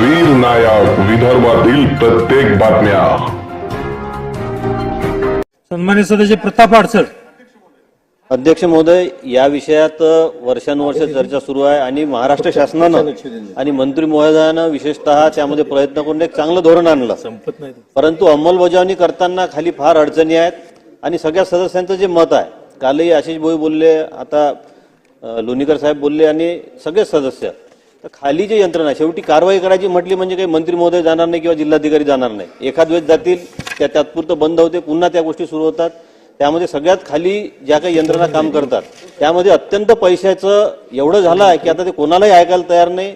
वीर नायक विदर्भातील प्रत्येक बातम्या. सन्मान्य सदस्य प्रताप अडसर अध्यक्ष महोदय या विषयात वर्षानुवर्ष चर्चा सुरू आहे आणि महाराष्ट्र शासनानं आणि मंत्री महोदयानं विशेषतः त्यामध्ये प्रयत्न करून एक चांगलं धोरण आणलं. संपत नाही परंतु अंमलबजावणी करताना खाली फार अडचणी आहेत आणि सगळ्या सदस्यांचं जे मत आहे कालही आशिष भोई बोलले आता अ, लोणीकर साहेब बोलले आणि सगळे सदस्य तर खाली जे यंत्रणा शेवटी कारवाई करायची म्हटली म्हणजे काही मंत्री महोदय जाणार नाही किंवा जिल्हाधिकारी जाणार नाही. एखाद वेळेस जातील त्या तात्पुरतं बंद होते पुन्हा त्या गोष्टी सुरू होतात. त्यामध्ये सगळ्यात खाली ज्या काही यंत्रणा काम करतात त्यामध्ये अत्यंत पैशाचं एवढं झालं आहे की आता ते कोणालाही ऐकायला तयार नाही.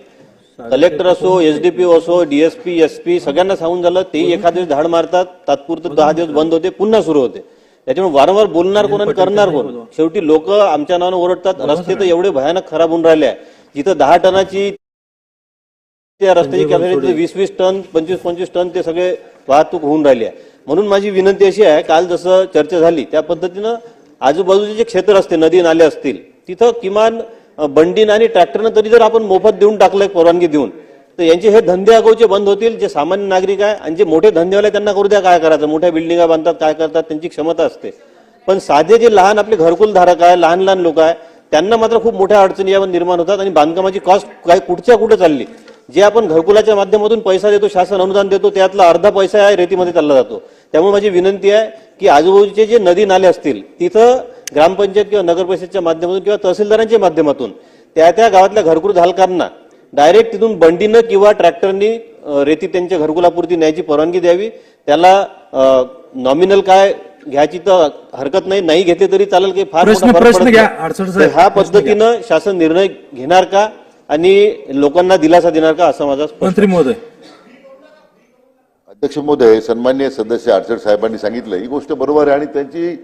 कलेक्टर असो एसडीपीओ असो डीएसपी एसपी सगळ्यांना सांगून झालं तेही एखाद दिवस धाड मारतात तात्पुरतं दहा दिवस बंद होते पुन्हा सुरू होते. त्याच्यामुळे वारंवार बोलणार कोण आणि करणार कोण? शेवटी लोक आमच्या नावानं ओरडतात रस्ते तर एवढे भयानक खराब होऊन राहिले आहे. जिथं दहा टनाची त्या रस्त्याची कॅपॅसिटी वीस वीस टन पंचवीस पंचवीस टन ते सगळे वाहतूक होऊन राहिली आहे. म्हणून माझी विनंती अशी आहे काल जसं चर्चा झाली त्या पद्धतीनं आजूबाजूचे जे क्षेत्र असते नदी नाले असतील तिथं किमान बंडीन आणि ट्रॅक्टरनं तरी जर आपण मोफत देऊन टाकलं परवानगी देऊन तर यांचे हे धंदे अगाऊचे बंद होतील. जे सामान्य नागरिक आहे आणि जे मोठे धंदेवाले त्यांना करू द्या काय करायचं? मोठ्या बिल्डिंगा बांधतात काय करतात? त्यांची क्षमता असते. पण साधे जे लहान आपले घरकुल धारक आहे लहान लहान लोक आहे त्यांना मात्र खूप मोठ्या अडचणी यावर निर्माण होतात आणि बांधकामाची कॉस्ट काय कुठच्या कुठे चालली? जे आपण घरकुलाच्या माध्यमातून पैसा देतो शासन अनुदान देतो त्यातला अर्धा पैसा या रेतीमध्ये चालला जातो. त्यामुळे माझी विनंती आहे की आजूबाजूचे जे नदी नाले असतील तिथं ग्रामपंचायत किंवा नगरपरिषदच्या माध्यमातून किंवा तहसीलदारांच्या माध्यमातून त्या त्या गावातल्या घरकुल धालकांना डायरेक्ट तिथून बंडीनं किंवा ट्रॅक्टरनी रेती त्यांच्या घरकुलापुरती न्यायची परवानगी द्यावी. त्याला नॉमिनल काय घ्यायची तर हरकत नाही नाही घेतले तरी चालेल काही फार प्रश्न- मोठा फरक पडत नाही. तर ह्या. पद्धतीनं शासन निर्णय घेणार का आणि लोकांना दिलासा देणार का असा माझा स्पष्ट मंत्री महोदय अध्यक्ष महोदय सन्मान्य सदस्य आडसर साहेबांनी सांगितलं ही गोष्ट बरोबर आहे आणि त्यांची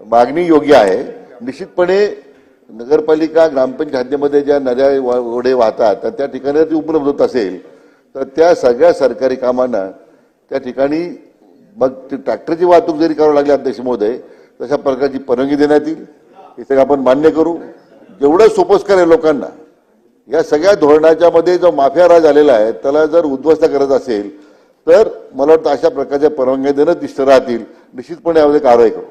मागणी योग्य आहे निश्चितपणे नगरपालिका ग्रामपंचायत हद्दीमध्ये ज्या नद्या वा- ओढे वाहतात तर त्या ठिकाणी जर ती उपलब्ध होत असेल तर त्या सगळ्या सरकारी कामांना त्या ठिकाणी मग ते ट्रॅक्टरची वाहतूक जरी करावी लागली अध्यक्ष महोदय तशा प्रकारची परवानगी देण्यात येईल. हे सगळं आपण मान्य करू. जेवढं सोपस्कार आहे लोकांना या सगळ्या धोरणाच्या मध्ये जो माफिया राज आलेला आहे त्याला जर उद्ध्वस्त करत असेल तर मला वाटतं अशा प्रकारच्या परवानग्या देणं तिष्ठ राहतील. निश्चितपणे यामध्ये कारवाई करू.